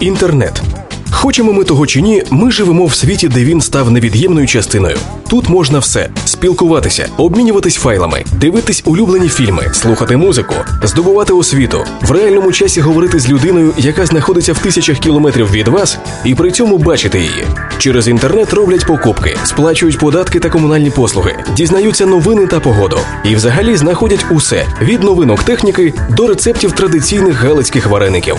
Інтернет. Хочемо ми того чи ні, ми живемо в світі, де він став невід'ємною частиною. Тут можна все: спілкуватися, обмінюватись файлами, дивитись улюблені фільми, слухати музику, здобувати освіту, в реальному часі говорити з людиною, яка знаходиться в тисячах кілометрів від вас, і при цьому бачити її. Через інтернет роблять покупки, сплачують податки та комунальні послуги, дізнаються новини та погоду. І взагалі знаходять усе від новинок техніки до рецептів традиційних галицьких вареників.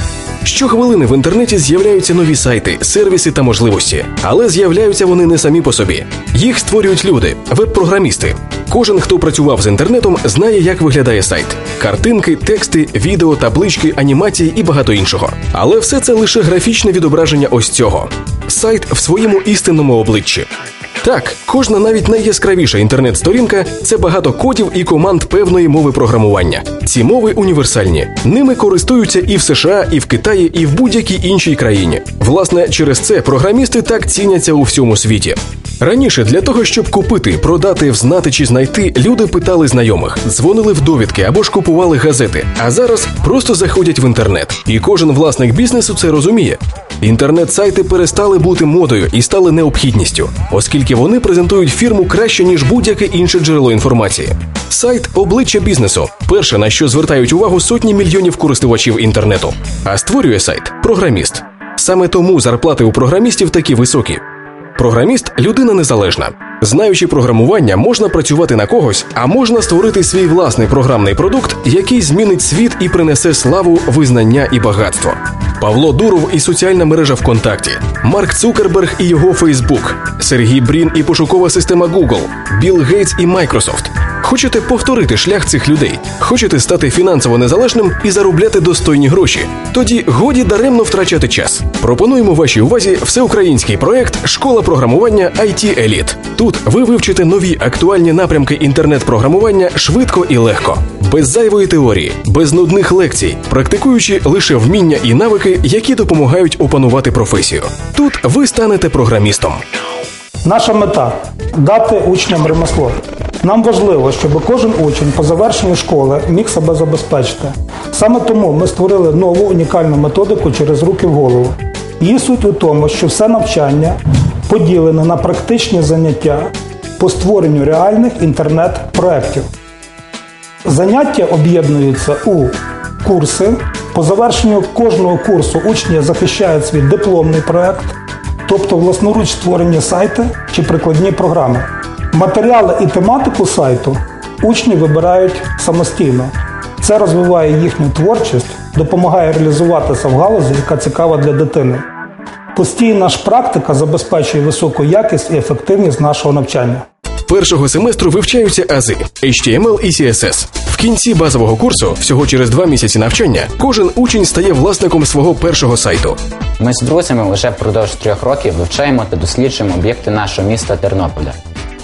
Щохвилини в інтернеті з'являються нові сайти, сервіси та можливості, але з'являються вони не самі по собі. Їх створюють люди, веб-програмісти. Кожен, хто працював з інтернетом, знає, як виглядає сайт: картинки, тексти, відео, таблички, анімації і багато іншого. Але все це лише графічне відображення ось цього. Сайт в своєму істинному обличчі. Так, кожна навіть найяскравіша інтернет-сторінка це багато кодів і команд певної мови програмування. Ці мови універсальні. Ними користуються і в США, і в Китаї, і в будь-якій іншій країні. Власне, через це програмісти так ціняться у всьому світі. Раніше для того, щоб купити, продати, взнати чи знайти, люди питали знайомих, дзвонили в довідки або ж купували газети. А зараз просто заходять в інтернет, і кожен власник бізнесу це розуміє. Інтернет-сайти перестали бути модою і стали необхідністю, оскільки вони презентують фірму краще ніж будь-яке інше джерело інформації. Сайт обличчя бізнесу перше на що звертають увагу сотні мільйонів користувачів інтернету. А створює сайт програміст. Саме тому зарплати у програмістів такі високі. Програміст людина незалежна. Знаючи програмування, можна працювати на когось, а можна створити свій власний програмний продукт, який змінить світ і принесе славу, визнання і багатство. Павло Дуров і соціальна мережа ВКонтакті, Марк Цукерберг і його Фейсбук, Сергій Брін і пошукова система Google, Білл Гейтс і Майкрософт. Хочете повторити шлях цих людей? Хочете стати фінансово незалежним і заробляти достойні гроші? Тоді годі даремно втрачати час. Пропонуємо вашій увазі всеукраїнський проект Школа програмування IT Еліт. Тут ви вивчите нові актуальні напрямки інтернет-програмування швидко і легко, без зайвої теорії, без нудних лекцій, практикуючи лише вміння і навики, які допомагають опанувати професію. Тут ви станете програмістом. Наша мета дати учням ремесло. Нам важливо, щоб кожен учень по завершенню школи міг себе забезпечити. Саме тому ми створили нову унікальну методику через руки в голову. Її суть у тому, що все навчання поділене на практичні заняття по створенню реальних інтернет-проєктів. Заняття об'єднуються у курси. По завершенню кожного курсу учні захищають свій дипломний проєкт, тобто власноруч створені сайти чи прикладні програми. Матеріали і тематику сайту учні вибирають самостійно. Це розвиває їхню творчість, допомагає реалізуватися в галузі, яка цікава для дитини. Постійна ж практика забезпечує високу якість і ефективність нашого навчання. Першого семестру вивчаються ази HTML і CSS. В кінці базового курсу, всього через два місяці навчання, кожен учень стає власником свого першого сайту. Ми з друзями вже впродовж трьох років вивчаємо та досліджуємо об'єкти нашого міста Тернополя.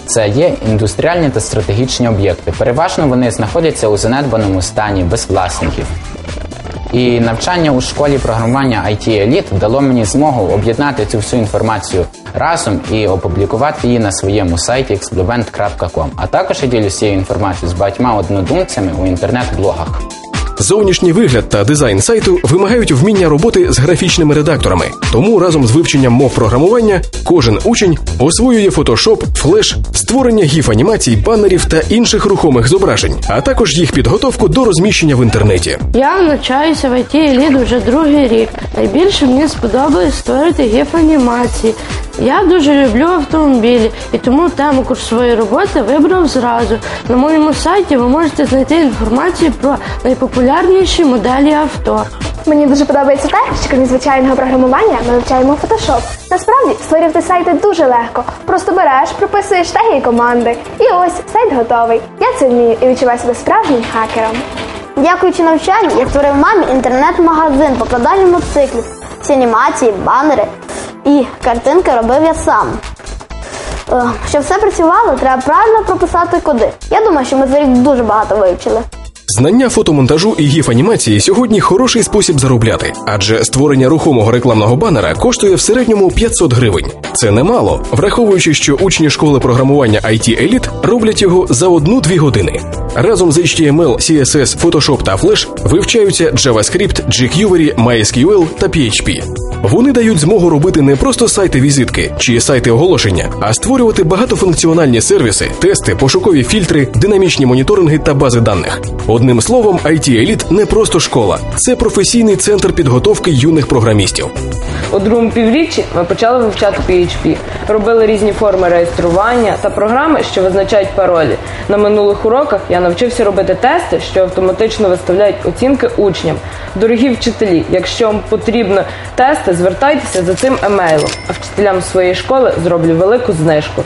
Це є індустріальні та стратегічні об'єкти. Переважно вони знаходяться у занедбаному стані без власників. І навчання у школі програмування IT Elite дало мені змогу об'єднати цю всю інформацію разом і опублікувати її на своєму сайті expluvent.com. А також я ділюся цією інформацією з багатьма однодумцями у інтернет-блогах. Зовнішній вигляд та дизайн сайту вимагають вміння роботи з графічними редакторами. Тому разом з вивченням мов програмування кожен учень освоює Photoshop, Flash, створення гіф-анімацій, банерів та інших рухомих зображень, а також їх підготовку до розміщення в інтернеті. Я навчаюся в IT Elite вже другий рік. Найбільше мені сподобалось створити гіф-анімації. Я дуже люблю автомобілі і тому тему курсової роботи вибрав зразу. На моєму сайті ви можете знайти інформацію про найпопулярніші моделі авто. Мені дуже подобається те, що крім звичайного програмування ми вивчаємо Photoshop. Насправді створювати сайти дуже легко. Просто береш, прописуєш теги і команди. І ось сайт готовий. Я це вмію і відчуваю себе справжнім хакером. Дякуючи навчанню, я створив мамі інтернет-магазин по проданню мотоциклів. Всі анімації, банери і картинки робив я сам. Е, Щоб все працювало, треба правильно прописати коди. Я думаю, що ми за рік дуже багато вивчили. Знання фотомонтажу і гіф-анімації сьогодні хороший спосіб заробляти, адже створення рухомого рекламного банера коштує в середньому 500 гривень. Це немало, враховуючи, що учні школи програмування IT Elite роблять його за одну-дві години. Разом з HTML, CSS, Photoshop та Flash вивчаються JavaScript, jQuery, MySQL та PHP. Вони дають змогу робити не просто сайти-візитки чи сайти оголошення, а створювати багатофункціональні сервіси, тести, пошукові фільтри, динамічні моніторинги та бази даних. Одним словом, IT Elite не просто школа, це професійний центр підготовки юних програмістів. У другому півріччі ми почали вивчати PHP, робили різні форми реєстрування та програми, що визначають паролі. На минулих уроках я навчився робити тести, що автоматично виставляють оцінки учням. Дорогі вчителі, якщо вам потрібно тести, звертайтеся за цим емейлом, а вчителям своєї школи зроблю велику знижку.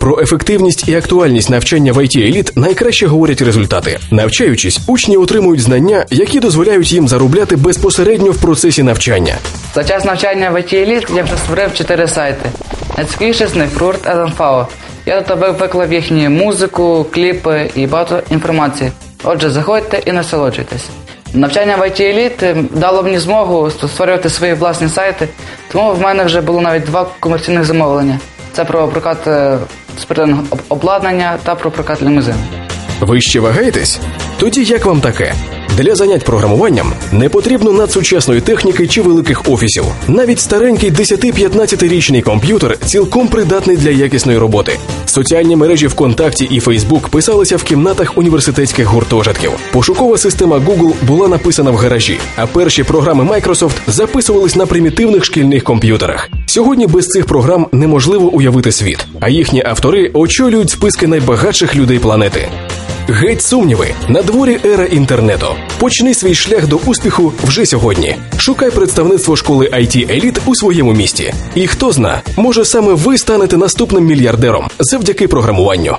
Про ефективність і актуальність навчання в IT Elite найкраще говорять результати. Навчаючись, учні отримують знання, які дозволяють їм заробляти безпосередньо в процесі навчання. За час навчання в IT Elite я вже створив 4 сайти. Найцікавіше з них Фрурт ЛМФАО. Я тут виклав їхню музику, кліпи і багато інформації. Отже, заходьте і насолоджуйтесь. Навчання в IT Elite дало мені змогу створювати свої власні сайти, тому в мене вже було навіть два комерційних замовлення. Це про прокат е, спортивного об- обладнання та про прокат лімузину. Ви ще вагаєтесь? Тоді як вам таке? Для занять програмуванням не потрібно надсучасної техніки чи великих офісів. Навіть старенький 10-15-річний комп'ютер цілком придатний для якісної роботи. Соціальні мережі ВКонтакті і Фейсбук писалися в кімнатах університетських гуртожитків. Пошукова система Google була написана в гаражі, а перші програми Microsoft записувались на примітивних шкільних комп'ютерах. Сьогодні без цих програм неможливо уявити світ, а їхні автори очолюють списки найбагатших людей планети. Геть сумніви на дворі ера інтернету. Почни свій шлях до успіху вже сьогодні. Шукай представництво школи IT Еліт у своєму місті. І хто зна, може саме ви станете наступним мільярдером завдяки програмуванню.